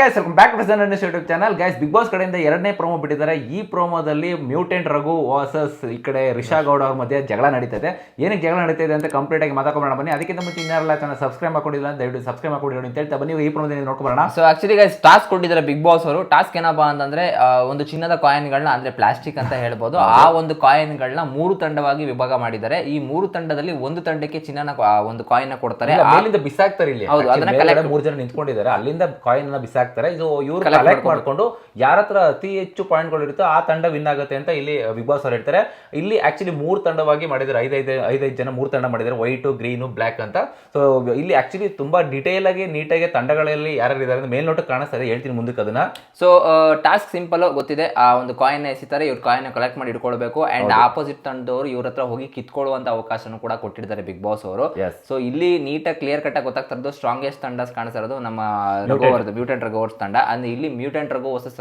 Guys welcome back to sun YouTube channel guys Bigg Boss ಕಡೆಯಿಂದ ಎರಡನೇ promo ಬಿಟ್ಟಿದ್ದಾರೆ. ಈ ಪ್ರೋಮೋದಲ್ಲಿ ಮ್ಯೂಟೆಂಟ್ ರಘು ವರ್ಸಸ್ ಈ ಕಡೆ ರಿಷಾ ಗೌಡ ಅವ್ರ ಮಧ್ಯೆ ಜಗಳ ನಡೀತಿದೆ ಏನಕ್ಕೆ ಜಗಳ ನಡೀತಿದೆ ಅಂತ ಕಂಪ್ಲೀಟ್ ಆಗಿ ಮಾತಾಡ್ಕೊಂಡು ಬನ್ನಿ ಅದಕ್ಕಿಂತ ಮುಂಚೆ ಇನ್ನೆಲ್ಲ ಚಾನಲ್ ಸಬ್ಸ್ಕ್ರೈಬ್ ಮಾಡ್ಕೊಂಡಿಲ್ಲ ದಯವಿಟ್ಟು ಸಬ್ಸ್ಕ್ರೈಬ್ ಮಾಡ್ಕೊಂಡಿರೋ ಅಂತ ಹೇಳ್ತಾ ಬನ್ನಿ. ಈ ಪ್ರೋಮೋದಲ್ಲಿ ನೋಡ್ಕೊಬರೋಣ ಸೊ ಆಕ್ಚುಲಿ ಗೈಸ್ ಟಾಸ್ಕ್ ಕೊಟ್ಟಿದ್ದಾರೆ ಬಿಗ್ ಬಾಸ್ ಅವರು. ಟಾಸ್ಕ್ ಏನಪ್ಪಾ ಅಂತಂದ್ರೆ ಒಂದು ಚಿನ್ನದ ಕಾಯಿನ್ಗಳನ್ನ ಅಂದ್ರೆ ಪ್ಲಾಸ್ಟಿಕ್ ಅಂತ ಹೇಳ್ಬೋದು ಆ ಒಂದು ಕಾಯಿನ್ಗಳನ್ನ ಮೂರು ತಂಡವಾಗಿ ವಿಭಾಗ ಮಾಡಿದ್ದಾರೆ. ಈ ಮೂರು ತಂಡದಲ್ಲಿ ಒಂದು ತಂಡಕ್ಕೆ ಚಿನ್ನನ ಒಂದು ಕಾಯಿನ್ ಕೊಡ್ತಾರೆ. ಅಲ್ಲಿಂದ ಬಿಸಾಕ್ತಾರೆ ಇಲ್ಲಿ. ಹೌದು, ಅದನ್ನ ಮೂರು ಜನ ನಿಂತ್ಕೊಂಡಿದ್ದಾರೆ. ಅಲ್ಲಿಂದ ಕಾಯಿನ್ ಅನ್ನ ಬಿಸಾಕ್ತಾರೆ ಇದು ಇವರು ಕಲೆಕ್ಟ್ ಮಾಡ್ಕೊಂಡು. ಯಾರ ಹತ್ರ ಅತಿ ಹೆಚ್ಚು ಪಾಯಿಂಟ್ಗಳು ಇರುತ್ತೋ ಆ ತಂಡ ವಿನ್ ಆಗುತ್ತೆ ಅಂತ ಇಲ್ಲಿ ಬಿಗ್ ಬಾಸ್ ಅವ್ರು ಹೇಳ್ತಾರೆ. ಇಲ್ಲಿ ಆಕ್ಚುಲಿ ಮೂರು ತಂಡವಾಗಿ ಮಾಡಿದ್ದಾರೆ. ಐದೈದು ಐದೈದು ಜನ ಮೂರು ತಂಡ ಮಾಡಿದ್ದಾರೆ. ವೈಟ್ ಗ್ರೀನು ಬ್ಲ್ಯಾಕ್ ಅಂತ. ಸೊ ಇಲ್ಲಿ ಆಕ್ಚುಲಿ ತುಂಬಾ ಡಿಟೇಲ್ ಆಗಿ ನೀಟಾಗಿ ತಂಡಗಳಲ್ಲಿ ಯಾರ್ಯಾರು ಇದ್ದಾರೆ ಅಂತ ಮೇಲ್ನೋಟ ಕಾಣಿಸ್ತಾ ಇದೆ. ಹೇಳ್ತೀನಿ ಮುಂದಕ್ಕೆ ಅದನ್ನ. ಸೊ ಟಾಸ್ಕ್ ಸಿಂಪಲ್ ಗೊತ್ತಿದೆ. ಆ ಒಂದು ಕಾಯಿನ್ ಎಸಿತಾರೆ. ಇವ್ರು ಕಾಯಿನ್ ಕಲೆಕ್ಟ್ ಮಾಡಿ ಇಟ್ಕೊಳ್ಬೇಕು ಅಂಡ್ ಆಪೋಸಿಟ್ ತಂಡದವರು ಇವ್ರ ಹತ್ರ ಹೋಗಿ ಕಿತ್ಕೊಳ್ಳುವಂತ ಅವಕಾಶನೂ ಕೂಡ ಕೊಟ್ಟಿದ್ದಾರೆ ಬಿಗ್ ಬಾಸ್ ಅವರು. ಸೊ ಇಲ್ಲಿ ನೀಟಾಗಿ ಕ್ಲಿಯರ್ ಕಟ್ ಆಗಿ ಗೊತ್ತಾಗ್ತಾ ಇರೋದು ಸ್ಟ್ರಾಂಗೆಸ್ಟ್ ತಂಡ ಕಾಣಿಸ್ತಾ ಇರೋದು ನಮ್ಮ ರಘುವರ್ದು ಮ್ಯೂಟೆಂಟ್ ತಂಡ. ಅಂದ್ರೆ ಇಲ್ಲಿ ಮ್ಯೂಟೆಂಟ್ ರಗು ವರ್ಸಸ್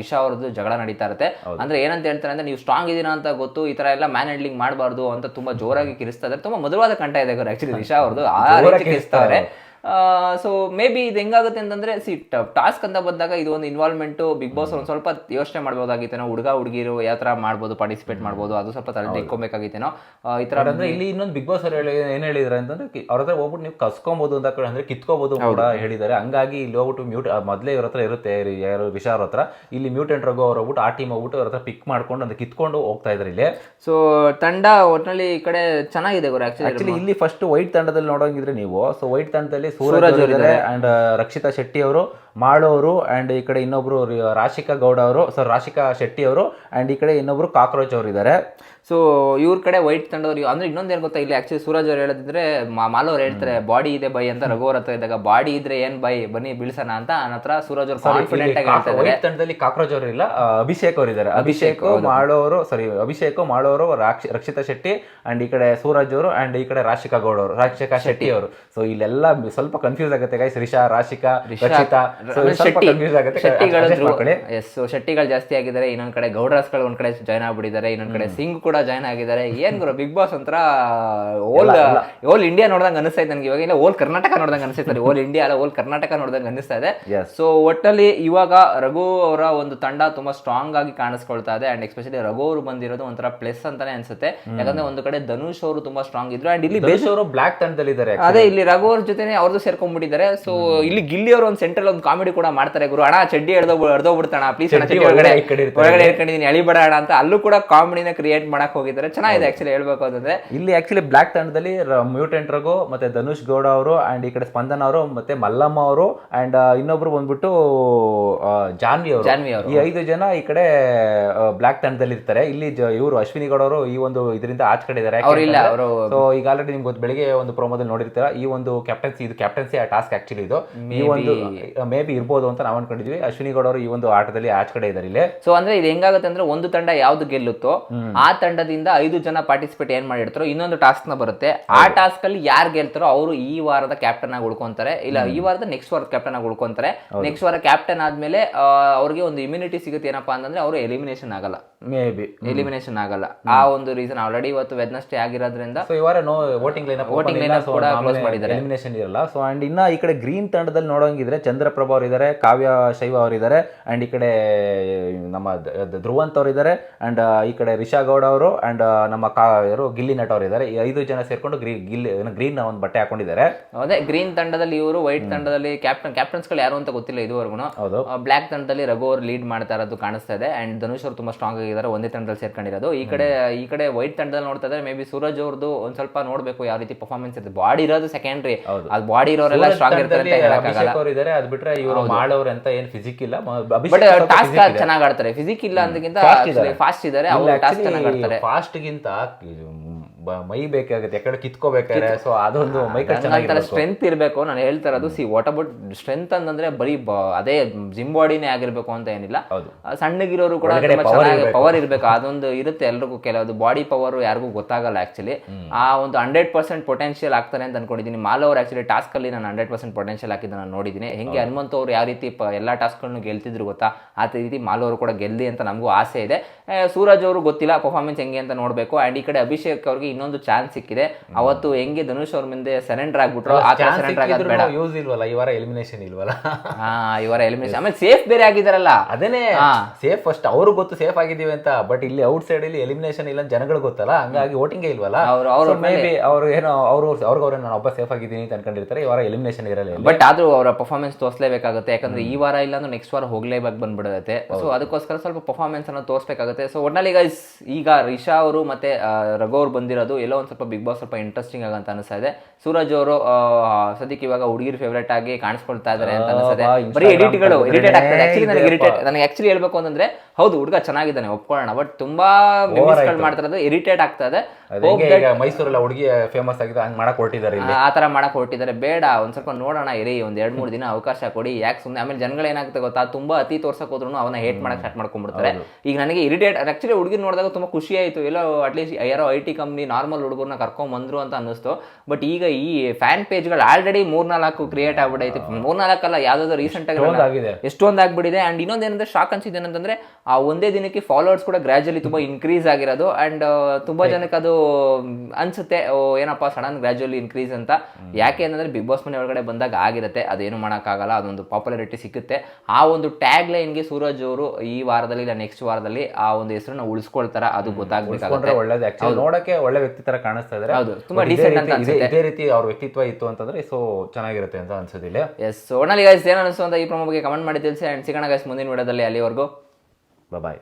ರಿಷಾ ಅವ್ರದ್ದು ಜಗಳ ನಡೀತಾ ಇರುತ್ತೆ. ಅಂದ್ರೆ ಏನಂತ ಹೇಳ್ತಾರೆ ಅಂದ್ರೆ ನೀವು ಸ್ಟ್ರಾಂಗ್ ಇದೀರಾ ಅಂತ ಗೊತ್ತು ಈ ತರ ಎಲ್ಲ ಮ್ಯಾನ್ ಹ್ಯಾಂಡ್ಲಿಂಗ್ ಮಾಡಬಾರ್ದು ಅಂತ ತುಂಬಾ ಜೋರಾಗಿ ಕಿರಿಸ್ತಾ ಇದ್ದಾರೆ. ತುಂಬಾ ಮಧುರವಾದ ಕಂಠ ಇದೆ ಆಕ್ಚುಲಿ ರಿಷಾ ಅವ್ರದ್ದು. ಆ ರೀತಿ ಕಿರಿಸ್ತಾರೆ ಸೊ ಮೇ ಬಿ ಇದು ಹೆಂಗಾಗುತ್ತೆ ಅಂತಂದ್ರೆ ಸಿ ಟಾಸ್ಕ್ ಅಂತ ಬಂದಾಗ ಇದು ಒಂದು ಇನ್ವಾಲ್ವ್ಮೆಂಟು ಬಿಗ್ ಬಾಸ್ ಒಂದು ಸ್ವಲ್ಪ ಯೋಚನೆ ಮಾಡ್ಬೋದಾಗಿತ್ತೇನೋ ಹುಡುಗ ಹುಡುಗಿರು ಯಾವ ಥರ ಮಾಡ್ಬೋದು ಪಾರ್ಟಿಸಿಪೇಟ್ ಮಾಡ್ಬೋದು ಅದು ಸ್ವಲ್ಪ ತಲೆ ಇಕ್ಕೊಬೇಕಾಗಿತ್ತೇನೋ ಈ ಥರ ಅಂದರೆ ಇಲ್ಲಿ ಇನ್ನೊಂದು ಬಿಗ್ ಬಾಸ್ ಅವ್ರು ಹೇಳಿ ಏನು ಹೇಳಿದ್ದಾರೆ ಅಂತಂದ್ರೆ ಅವ್ರ ಹತ್ರ ಹೋಗ್ಬಿಟ್ಟು ನೀವು ಕಸ್ಕೊಬೋದು ಅಂತ ಕೂಡ ಅಂದರೆ ಕಿತ್ಕೋಬೋದು ಕೂಡ ಹೇಳಿದ್ದಾರೆ. ಹಂಗಾಗಿ ಇಲ್ಲಿ ಹೋಗ್ಬಿಟ್ಟು ಮ್ಯೂಟ್ ಮೊದಲೇ ಇವ್ರ ಹತ್ರ ಇರುತ್ತೆ ಯಾರು ವಿಷಾರ ಅವ್ರ ಹತ್ರ. ಇಲ್ಲಿ ಮ್ಯೂಟೆಂಟ್ ರಗೋ ಅವ್ರು ಹೋಗ್ಬಿಟ್ಟು ಆ ಟೀಮ್ ಹೋಗ್ಬಿಟ್ಟು ಅವ್ರ ಹತ್ರ ಪಿಕ್ ಮಾಡ್ಕೊಂಡು ಅಂದ್ರೆ ಕಿತ್ಕೊಂಡು ಹೋಗ್ತಾ ಇದ್ದಾರೆ ಇಲ್ಲಿ. ಸೊ ತಂಡ ಒಟ್ಟಿನಲ್ಲಿ ಈ ಕಡೆ ಚೆನ್ನಾಗಿದೆ ಆಕ್ಚುಲಿ ಇಲ್ಲಿ ಫಸ್ಟ್ ವೈಟ್ ತಂಡದಲ್ಲಿ ನೋಡೋಂಗಿದ್ರೆ ನೀವು ಸೊ ವೈಟ್ ತಂಡದಲ್ಲಿ ಸೂರಜ್ ಇದ್ದಾರೆ ಅಂಡ್ ರಕ್ಷಿತಾ ಶೆಟ್ಟಿ ಅವರು ಮಾಳು ಆ್ಯಂಡ್ ಅಂಡ್ ಈ ಕಡೆ ಇನ್ನೊಬ್ಬರು ರಾಶಿಕಾ ಗೌಡ ಅವರು ಸೊ ರಾಶಿಕಾ ಶೆಟ್ಟಿ ಅವರು ಅಂಡ್ ಈ ಕಡೆ ಇನ್ನೊಬ್ಬರು ಕಾಕ್ರೋಚ್ ಅವರು ಇದ್ದಾರೆ ಸೊ ಇವ್ರ ಕಡೆ ವೈಟ್ ತಂಡವ್ರು ಅಂದ್ರೆ ಇನ್ನೊಂದು ಏನು ಗೊತ್ತಾ ಇಲ್ಲಿ ಆ್ಯಕ್ಚುಲಿ ಸೂರಜ್ ಅವ್ರು ಹೇಳಿದ್ರೆ ಮಾಲವ್ರು ಹೇಳ್ತಾರೆ ಬಾಡಿ ಇದೆ ಬೈ ಅಂತ ರಘುವರ್ ಹತ್ರ ಇದ್ದಾಗ ಬಾಡಿ ಇದ್ರೆ ಏನ್ ಬೈ? ಬನ್ನಿ ಬೀಳ್ಸೋಣ ಅಂತ ನನ್ನ ಹತ್ರ ಸೂರಜ್ ಅವರು ಕಾನ್ಫಿಡೆಂಟ್ ಆಗಿ ಹೇಳ್ತಾ ವೈಟ್ ತಂಡದಲ್ಲಿ ಕಾಕ್ರೋಚ್ ಅವರು ಇಲ್ಲ ಅಭಿಷೇಕ್ ಅವರು ಇದ್ದಾರೆ ಅಭಿಷೇಕ್ ಮಾಡೋರು ಸಾರಿ ಅಭಿಷೇಕ್ ಮಾಡೋರು ರಾಕ್ಷ ರಕ್ಷಿತಾ ಶೆಟ್ಟಿ ಅಂಡ್ ಈ ಕಡೆ ಸೂರಜ್ ಅವರು ಅಂಡ್ ಈ ಕಡೆ ರಾಶಿಕಾ ಗೌಡ ಅವರು ರಾಶಿಕಾ ಶೆಟ್ಟಿ. ಅವರು. ಸೊ ಇಲ್ಲೆಲ್ಲ ಸ್ವಲ್ಪ ಕನ್ಫ್ಯೂಸ್ ಆಗುತ್ತೆ ಗೈಸ್ ರಿಷಾ ರಾಶಿಕಾ ರಕ್ಷಿತಾ ಎಸ್ ಶೆಟ್ಟಿಗಳು ಜಾಸ್ತಿ ಆಗಿದ್ದಾರೆ ಇನ್ನೊಂದ್ ಕಡೆ ಗೌಡ್ರಾಸ್ಗಳು ಒಂದ್ ಕಡೆ ಜಾಯ್ನ್ ಆಗ್ಬಿಟ್ಟಿದ್ದಾರೆ ಇನ್ನೊಂದ್ ಕಡೆ ಸಿಂಗ್ ಕೂಡ ಜಾಯ್ನ್ ಆಗಿದ್ದಾರೆ. ಏನ್ ಗುರು ಬಿಗ್ ಬಾಸ್ ಒಂಥರ ಓಲ್ ಓಲ್ ಇಂಡಿಯಾ ನೋಡ್ದಂಗ್ ಅನಿಸ್ತಾ ಇದೆ ನನಗೆ ಇವಾಗ. ಇಲ್ಲ ಓಲ್ ಕರ್ನಾಟಕ ನೋಡ್ದಂಗ್ ಅನಿಸ್ತಾ ಇದೆ. ಓಲ್ ಇಂಡಿಯಾ ಅಲ್ಲ ಓಲ್ ಕರ್ನಾಟಕ ನೋಡ್ದಂಗ್ ಅನಿಸ್ತಾ ಇದೆ. ಸೊ ಒಟ್ಟಲ್ಲಿ ಇವಾಗ ರಘು ಅವರ ಒಂದು ತಂಡ ತುಂಬಾ ಸ್ಟ್ರಾಂಗ್ ಆಗಿ ಕಾಣಿಸ್ಕೊಳ್ತಾ ಇದೆ. ಅಂಡ್ ಎಸ್ಪೆಷಲಿ ರಘು ಅವರು ಬಂದಿರೋದು ಒಂಥರ ಪ್ಲಸ್ ಅಂತಾನೆ ಅನ್ಸುತ್ತೆ. ಯಾಕಂದ್ರೆ ಒಂದು ಕಡೆ ಧನುಷ್ ಅವರು ತುಂಬಾ ಸ್ಟ್ರಾಂಗ್ ಇದ್ರು. ಅಂಡ್ ಇಲ್ಲಿ ಬೇಸ್ ಅವರು ಬ್ಲಾಕ್ ತಂಡದಲ್ಲಿ ಇದ್ದಾರೆ ಅದೇ ಇಲ್ಲಿ ರಘು ಅವ್ರ ಜೊತೆ ಅವ್ರದ್ದು ಸೇರ್ಕೊಂಡ್ಬಿಟ್ಟಿದ್ದಾರೆ. ಸೊ ಇಲ್ಲಿ ಗಿಲ್ಲಿ ಅವರು ಒಂದು ಸೆಂಟ್ರಲ್ ಒಂದು ಕಾಮಿಡಿ ಕೂಡ ಮಾಡ್ತಾರೆ ಗುರು. ಅಣ್ಣ ಚಡ್ಡಿ ಎಳ್ದೋ ಎಳ್ದೋಗ್ಬಿಡ್ತಾಣ ಪ್ಲೀಸ್ ಅಣ್ಣ ಚಡ್ಡಿ ಒಳಗಡೆ ಒಳಗಡೆ ಇಟ್ಕೊಂಡಿದ್ದೀನಿ ಎಳಿಬೇಡ ಅಣ್ಣ ಅಂತ. ಅಲ್ಲೂ ಕೂಡ ಕಾಮಿಡಿನ ಕ್ರಿಯೇಟ್ ಮಾಡಕ್ ಹೋಗಿದ್ದಾರೆ. ಚೆನ್ನಾಗಿದೆ ಆಕ್ಚುಲಿ ಹೇಳ್ಬೇಕು ಅಂತಂದ್ರೆ. ಇಲ್ಲಿ ಆಕ್ಚುಲಿ ಬ್ಲಾಕ್ ತಂಡದಲ್ಲಿ ಮ್ಯೂಟೆಂಟ್ ರಘು ಮತ್ತೆ ಧನುಷ್ ಗೌಡ ಅವರು ಅಂಡ್ ಈ ಕಡೆ ಸ್ಪಂದನ ಅವರು ಮತ್ತೆ ಮಲ್ಲಮ್ಮ ಅವರು ಅಂಡ್ ಇನ್ನೊಬ್ರು ಬಂದ್ಬಿಟ್ಟು ಜಾನ್ವಿ ಅವರು. ಜಾನ್ವಿ ಅವರು. ಈ ಐದು ಜನ ಈ ಕಡೆ ಬ್ಲಾಕ್ ತಂಡದಲ್ಲಿ ಇರ್ತಾರೆ. ಇಲ್ಲಿ ಇವರು ಅಶ್ವಿನಿ ಗೌಡ ಅವರು ಈ ಒಂದು ಇದರಿಂದ ಆಚೆ ಕಡೆ ಇದ್ದಾರೆ ಅವ್ರು ಇಲ್ಲ ಅವರು ಸೊ ಈಗ ಆಲ್ರೆಡಿ ನಿಮ್ಗೆ ಗೊತ್ತು ಬೆಳಿಗ್ಗೆ ಒಂದು ಪ್ರೋಮೋದಲ್ಲಿ ನೋಡಿರ್ತೀರ ಈ ಒಂದು ಕ್ಯಾಪ್ಟನ್ಸಿ ಇದು ಕ್ಯಾಪ್ಟನ್ಸಿ ಆ ಟಾಸ್ಕ್ ಆಕ್ಚುಲಿ ಇದು. ಈ ಒಂದು ಮೇ ಬಿ ಇರ್ಬೋದು ಅಂತ ನಾವು ಅನ್ಕೊಂಡಿದ್ವಿ. ಅಶ್ವಿನಿ ಗೌಡ ಅವರು ಈ ಒಂದು ಆಟದಲ್ಲಿ ಆಚ ಕಡೆ ಇದ್ದಾರೆ ಇಲ್ಲಿ. ಸೊ ಅಂದ್ರೆ ಇದು ಹೆಂಗಾಗುತ್ತೆ ಅಂದ್ರೆ ಒಂದು ತಂಡ ಯಾವ್ದು ಗೆಲ್ಲುತ್ತೋ ಆ ತಂಡದಿಂದ ಐದು ಜನ ಪಾರ್ಟಿಸಿಪೇಟ್ ಏನ್ ಮಾಡಿರ್ತಾರೋ ಇನ್ನೊಂದು ಟಾಸ್ಕ್ನ ಬರುತ್ತೆ. ಆ ಟಾಸ್ಕ್ ಅಲ್ಲಿ ಯಾರು ಗೆಲ್ತಾರೋ ಅವರು ಈ ವಾರದ ಕ್ಯಾಪ್ಟನ್ ಆಗಿ ಉಳ್ಕೊಂತಾರೆ. ಇಲ್ಲ ಈ ವಾರದ ನೆಕ್ಸ್ಟ್ ವಾರದ ಕ್ಯಾಪ್ಟನ್ ಆಗಿ ಉಳ್ಕೊಂತಾರೆ. ನೆಕ್ಸ್ಟ್ ವಾರ ಕ್ಯಾಪ್ಟನ್ ಆದ್ಮೇಲೆ ಅವ್ರಿಗೆ ಒಂದು ಇಮ್ಯುನಿಟಿ ಸಿಗುತ್ತೆ ಏನಪ್ಪಾ ಅಂತಂದ್ರೆ ಅವರು ಎಲಿಮಿನೇಷನ್ ಆಗಲ್ಲ. ಮೇ ಬಿ ಎಲಿಮಿನೇಷನ್ ಆಗಲ್ಲ. ಆ ಒಂದು ರೀಸನ್ ಆಲ್ರೆಡಿ ಇವತ್ತು ವೆದ್ನಸ್ಟೇ ಆಗಿರೋದ್ರಿಂದ so ಇವಾರ no voting line Voting lineup ಕೂಡ close ಮಾಡಿದ್ದಾರೆ. ಎಲಿಮಿನೇಷನ್ ಇರಲ್ಲ. ಸೊ ಅಂಡ್ ಇನ್ನ ಈ ಕಡೆ ಗ್ರೀನ್ ತಂಡದಲ್ಲಿ ನೋಡೋಂಗಿದ್ರೆ ಚಂದ್ರಪ್ರಭಾ ಅವರು ಇದ್ದಾರೆ ಕಾವ್ಯ ಶೈವ ಅವರು ಇದ್ದಾರೆ ಅಂಡ್ ಈ ಕಡೆ ನಮ್ಮ ಧ್ರುವಂತ್ ಅವರು ಇದ್ದಾರೆ ಅಂಡ್ ಈ ಕಡೆ ರಿಷಾ ಗೌಡ ಅವರು ಅಂಡ್ ನಮ್ಮ ಕಾ ಯಾರು ಗಿಲ್ಲಿ ನಟ ಅವರು ಇದ್ದಾರೆ ಈ ಐದು ಜನ ಸೇರ್ಕೊಂಡು ಗ್ರೀ ಗಿಲ್ಲಿ ಗ್ರೀನ್ ಒಂದು ಬಟ್ಟೆ ಹಾಕೊಂಡಿದ್ದಾರೆ. ಅದೇ ಗ್ರೀನ್ ತಂಡದಲ್ಲಿ ಇವರು ವೈಟ್ ತಂಡದಲ್ಲಿ ಕ್ಯಾಪ್ಟನ್ ಕ್ಯಾಪ್ಟನ್ಸ್ಗಳು ಯಾರು ಅಂತ ಗೊತ್ತಿಲ್ಲ ಇದುವರೆಗೂ ಹೌದು. ಬ್ಲಾಕ್ ತಂಡದಲ್ಲಿ ರಘು ಅವರು ಲೀಡ್ ಮಾಡ್ತಾ ಇರೋದು ಕಾಣಿಸ್ತಾ ಇದೆ ಅಂಡ್ ಧನುಷ್ ಅವರು ತುಂಬಾ ಸ್ಟ್ರಾಂಗ್ ಆಗಿದ್ದಾರೆ ಒಂದೇ ತಂಡದಲ್ಲಿ ಸೇರ್ಕೊಂಡಿರೋದು. ಈ ಕಡೆ ಈ ಕಡೆ ವೈಟ್ ತಂಡದಲ್ಲಿ ನೋಡ್ತಾ ಇದ್ದಾರೆ ಮೇ ಬಿ ಸೂರಜ್ ಅವ್ರದ್ದು ಒಂದ್ ಸ್ವಲ್ಪ ನೋಡ್ಬೇಕು ಯಾವ ರೀತಿ ಪರ್ಫಾರ್ಮೆನ್ಸ್ ಇರುತ್ತೆ ಬಾಡಿ ಇರೋದು ಸೆಕೆಂಡ್ರಿ. ಅದು ಬಾಡಿ ಇರೋರೆಲ್ಲ ಸ್ಟ್ರಾಂಗ್ ಇರ್ತಾರೆ ಅಂತ ಹೇಳಕ್ಕಾಗಲ್ಲ. ಇದ್ದಾರೆ ಅದ್ ಬಿಟ್ರೆ ಇವರು ಮಾಡೋರು ಅಂತ ಏನ್ ಫಿಸಿಕ್ ಇಲ್ಲ. ಬಟ್ ಟಾಸ್ಕ್ ಚೆನ್ನಾಗಿ ಆಡ್ತಾರೆ. ಫಿಸಿಕ್ ಇಲ್ಲ ಅಂದಕ್ಕಿಂತ ಫಾಸ್ಟ್ ಇದ್ದಾರೆ. ಅವರು ಟಾಸ್ಕ್ ಚೆನ್ನಾಗಿ ಆಡ್ತಾರೆ. ಫಾಸ್ಟ್ ಗಿಂತ ಮೈ ಬೇಕಾಗುತ್ತೆ. ಯಾಕಡೆ ಕಿತ್ಕೋಬೇಕಾದ್ರೆ ಸೊ ಅದೊಂದು ಮೈ ನಂತರ ಸ್ಟ್ರೆಂತ್ ಇರಬೇಕು ನಾನು ಹೇಳ್ತಾ ಇರೋದು ಸಿ ವಾಟ್ ಅಬೌಟ್ ಸ್ಟ್ರೆಂತ್ ಅಂತಂದ್ರೆ ಬರೀ ಅದೇ ಜಿಮ್ ಬಾಡಿನೇ ಆಗಿರ್ಬೇಕು ಅಂತ ಏನಿಲ್ಲ. ಸಣ್ಣಗಿರೋರು ಕೂಡ. ಪವರ್ ಇರಬೇಕು. ಅದೊಂದು ಇರುತ್ತೆ ಎಲ್ರಿಗೂ ಕೆಲವೊಂದು ಬಾಡಿ ಪವರ್ ಯಾರಿಗೂ ಗೊತ್ತಾಗಲ್ಲ ಆಕ್ಚುಲಿ ಆ ಒಂದು ಹಂಡ್ರೆಡ್ ಪರ್ಸೆಂಟ್ ಪೊಟೆನ್ಷಿಯಲ್ ಆಗ್ತಾರೆ ಅಂತ ಅನ್ಕೊಂಡಿದ್ದೀನಿ. ಮಾಲ್ ಅವರು ಆಕ್ಚುಲಿ ಟಾಸ್ಕ್ ಅಲ್ಲಿ ನಾನು ಹಂಡ್ರೆಡ್ ಪರ್ಸೆಂಟ್ ಪೊಟೆನ್ಷಿಯಲ್ ಹಾಕಿದ್ದು ನಾನು ನೋಡಿದ್ದೀನಿ. ಹೆಂಗೆ ಹನುಮಂತ ಅವರು ಯಾವ ರೀತಿ ಎಲ್ಲ ಟಾಸ್ಕ್ ಟಾಸ್ಕ್ಗಳನ್ನು ಗೆಲ್ತಿದ್ರು ಗೊತ್ತಾ? ಆ ರೀತಿ ಮಾಲ್ ಅವರು ಕೂಡ ಗೆಲ್ಲಿ ಅಂತ ನಮಗೂ ಆಸೆ ಇದೆ. ಸೂರಜ್ ಅವರು ಗೊತ್ತಿಲ್ಲ ಪರ್ಫಾರ್ಮೆನ್ಸ್ ಹೆಂಗೆ ಅಂತ ನೋಡಬೇಕು. ಆ್ಯಂಡ್ ಈ ಕಡೆ ಅಭಿಷೇಕ್ ಅವ್ರಿಗೆ ಇನ್ನೊಂದು ಚಾನ್ಸ್ ಸಿಕ್ಕಿದೆ. ಅವತ್ತು ಹೆಂಗೆ ಧನುಷ್ ಅವ್ರ ಮುಂದೆ ಸರೆಂಡರ್ ಆಗ್ಬಿಟ್ರು ಆ ತರ ಸರೆಂಡರ್ ಆಗೋದು ಬೇಡ. ಯೂಸ್ ಇಲ್ವಲ್ಲ ಈ ವಾರ ಎಲಿಮಿನೇಷನ್ ಇಲ್ವಲ್ಲ? ಹಾ ಇವರ ಎಲಿಮಿನೇಷನ್ ಆಮೇಲೆ ಸೇಫ್ ಬೇರೆ ಆಗಿದಾರಲ್ಲ. ಅದೇನೇ ಸೇಫ್ ಫಸ್ಟ್ ಅವ್ರಿಗೆ ಗೊತ್ತು ಸೇಫ್ ಆಗಿದೀವಿ ಅಂತ ಬಟ್ ಇಲ್ಲಿ ಔಟ್ ಸೈಡ್ ಇಲ್ಲಿ ಎಲಿಮಿನೇಷನ್ ಇಲ್ಲ ಜನಗಳು ಗೊತ್ತಲ್ಲ ಹಂಗಾಗಿ ವೋಟಿಂಗ್ ಇಲ್ವಲ್ಲ? ಅವ್ರು ಅವ್ರ ಮೇ ಬಿ ಅವ್ರು ಏನೋ ಅವರು ಅವ್ರಿಗೆ ಅವ್ರೆ ನಾನು ಒಬ್ಬ ಸೇಫ್ ಆಗಿದ್ದೀನಿ ಅಂತ ಅನ್ಕೊಂಡಿರ್ತಾರೆ ಈ ವಾರ ಎಲಿಮಿನೇಷನ್ ಇರಲ್ಲ ಬಟ್ ಆದ್ರೂ ಅವರ ಪರ್ಫಾರ್ಮೆನ್ಸ್ ತೋರಿಸಲೇಬೇಕಾಗುತ್ತೆ. ಯಾಕಂದ್ರೆ ಈ ವಾರ ಇಲ್ಲ ಅಂದ್ರೆ ನೆಕ್ಸ್ಟ್ ವಾರ ಹೋಗ್ಲೇಬೇಕು ಬಂದ್ಬಿಡುತ್ತೆ. ಸೊ ಅದಕ್ಕೋಸ್ಕರ ಸ್ವಲ್ಪ ಪರ್ಫಾರ್ಮೆನ್ಸ್ ಅನ್ನ ತೋರಿಸಬೇಕಾಗುತ್ತೆ. ಸೊ ಒಟ್ನಲ್ಲಿ ಗೈಸ್ ಈಗ ರಿಷಾ ಅವರು ಮತ್ತೆ ರಘು ಅವ್ರು ಬಂದಿರೋದು ಎಲ್ಲೋ ಒಂದು ಸ್ವಲ್ಪ ಬಿಗ್ ಬಾಸ್ ಸ್ವಲ್ಪ ಇಂಟ್ರೆಸ್ಟಿಂಗ್ ಆಗಂತ ಅನಿಸ್ತಾ ಇದೆ. ಸೂರಜ್ ಅವರು ಸದ್ಯಕ್ಕೆ ಇವಾಗ ಹುಡುಗಿರ್ ಫೇವ್ರೇಟ್ ಆಗಿ ಕಾಣಿಸ್ಕೊಳ್ತಾ ಇದಾರೆ ಅಂತ ಅನಿಸ್ತದೆ ಬರೀ ಎಡಿಟ್ಗಳು ಇರಿಟೇಟ್ ಆಗ್ತದೆ ಆಕ್ಚುಲಿ ನನಗೆ. ಇರಿಟೇಟ್ ನನಗೆ ಆಕ್ಚುಲಿ ಹೇಳ್ಬೇಕು ಅಂತಂದ್ರೆ ಹೌದು ಹುಡುಗ ಚೆನ್ನಾಗಿದ್ದಾನೆ ಒಪ್ಕೊಳ್ಳೋಣ ಬಟ್ ತುಂಬಾ ಗಳು ಮಾಡ್ತಿರೋದು ಇರಿಟೇಟ್ ಆಗ್ತಾ ಇದೆ. ಮೈಸೂರಲ್ಲ ಹುಡುಗಿ ಫೇಮಸ್ ಆಗಿದೆ ಹಂಗೆ ಮಾಡಕ್ ಹೊರಟಿದ್ದಾರೆ ಇಲ್ಲಿ. ಆ ತರ ಮಾಡಕ್ ಹೊರಟಿದ್ದಾರೆ. ಬೇಡ ಒಂದ್ ಸ್ವಲ್ಪ ನೋಡೋಣ ಇರಿ ಒಂದ್ ಎರಡ್ ಮೂರ್ ದಿನ ಅವಕಾಶ ಕೊಡಿ. ಯಾಕೆ ಸುಮ್ಮನೆ ಆಮೇಲೆ ಜನಗಳು ಏನಾಗುತ್ತೆ ಗೊತ್ತಾ? ತುಂಬಾ ಅತಿ ತೋರ್ಸಕ್ ಹೋದ್ರು ಅವನ ಹೇಟ್ ಮಾಡಕ್ ಸ್ಟಾರ್ಟ್ ಮಾಡ್ಕೊಂಡ್ಬಿಡ್ತಾರೆ. ಈಗ ನನಗೆ ಇರಿಟೇಟ್ ಆಕ್ಚುಲಿ ಹುಡುಗಿ ನೋಡಿದಾಗ ತುಂಬಾ ಖುಷಿ ಆಯ್ತು. ಎಲ್ಲೋ ಅಟ್ಲೀಸ್ಟ್ ಯಾರೋ ಐ ಟಿ ಕಂಪ್ನಿ ನಾರ್ಮಲ್ ಹುಡುಗರನ್ನ ಕರ್ಕೊಂಡ್ ಬಂದ್ರು ಅಂತ ಅನ್ನಿಸ್ತು. ಬಟ್ ಈಗ ಈ ಫ್ಯಾನ್ ಪೇಜ್ಗಳು ಆಲ್ರೆಡಿ ಮೂರ್ನಾಲ್ಕು ಕ್ರಿಯೇಟ್ ಆಗ್ಬಿಡೈತೆ ಮೂರ್ನಾಲ್ಕಲ್ಲ ಯಾವ್ದಾದ್ರು ರೀಸೆಂಟ್ ಆಗಿ ಎಷ್ಟೊಂದು ಆಗ್ಬಿಟ್ಟಿದೆ ಅಂಡ್ ಇನ್ನೊಂದೇನಂದ್ರೆ ಶಾಕ್ ಅನ್ಸಿದೆ ಏನಂತಂದ್ರೆ ಆ ಒಂದೇ ದಿನಕ್ಕೆ ಫಾಲೋವರ್ಸ್ ಕೂಡ ಗ್ರಾಜುಯಲಿ ತುಂಬಾ ಇನ್ಕ್ರೀಸ್ ಆಗಿರೋದು. ಅಂಡ್ ತುಂಬಾ ಜನಕ್ಕೆ ಅದು ಅನ್ಸುತ್ತೆ. ಓ ಏನಪ್ಪ ಸಡನ್ ಗ್ರಾಜುಯಲಿ ಇನ್ಕ್ರೀಸ್ ಅಂತ. ಯಾಕೆ ಅಂತಂದ್ರೆ ಬಿಗ್ ಬಾಸ್ ಮನೆ ಒಳಗಡೆ ಬಂದಾಗ ಆಗಿರುತ್ತೆ. ಅದೇನು ಮಾಡೋಕ್ಕಾಗಲ್ಲ. ಅದೊಂದು ಪಾಪ್ಯುಲಾರಿಟಿ ಸಿಕ್ಕುತ್ತೆ ಆ ಒಂದು ಟ್ಯಾಗ್ ಲೈನ್ಗೆ ಸೂರಜ್ ಅವರು ಈ ವಾರದಲ್ಲಿ ಇಲ್ಲ ನೆಕ್ಸ್ಟ್ ವಾರದಲ್ಲಿ ಆ ಒಂದು ಹೆಸರನ್ನ ಉಳಿಸ್ಕೊಳ್ತಾರ. ಅದು ಗೊತ್ತಾಗ್ಬೇಕಾಗುತ್ತೆ. ಒಳ್ಳೇದು. ನೋಡಕ್ಕೆ ಒಳ್ಳೆ ವ್ಯಕ್ತಿ ತರ ಕಾಣಿಸ್ತಾ ಇದಾರೆ. ಹೌದು, ತುಂಬಾ ಇದೇ ಅಂತ ರೀತಿ- ಇದೇ- ಇದೇ ರೀತಿ ಅವ್ರ ವ್ಯಕ್ತಿತ್ವ ಇತ್ತು ಅಂತಂದ್ರೆ ಸೊ ಚೆನ್ನಾಗಿರುತ್ತೆ ಅಂತ ಅನ್ಸೋದಿಲ್ಲ ಎಸ್ ಒಟ್ನಲ್ಲಿ ಗೈಸ್ ಏನು ಅನಿಸ್ತು ಅಂತ ಈ ಪ್ರಮೋ ಬಗ್ಗೆ ಕಮೆಂಟ್ ಮಾಡಿ ತಿಳಿಸಿ ಅಂಡ್ ಸಿಗೋಣ ಗೈಸ್ ಮುಂದಿನ ವಿಡಿಯೋದಲ್ಲಿ ಅಲ್ಲಿವರೆಗೂ. ಬಾಯ್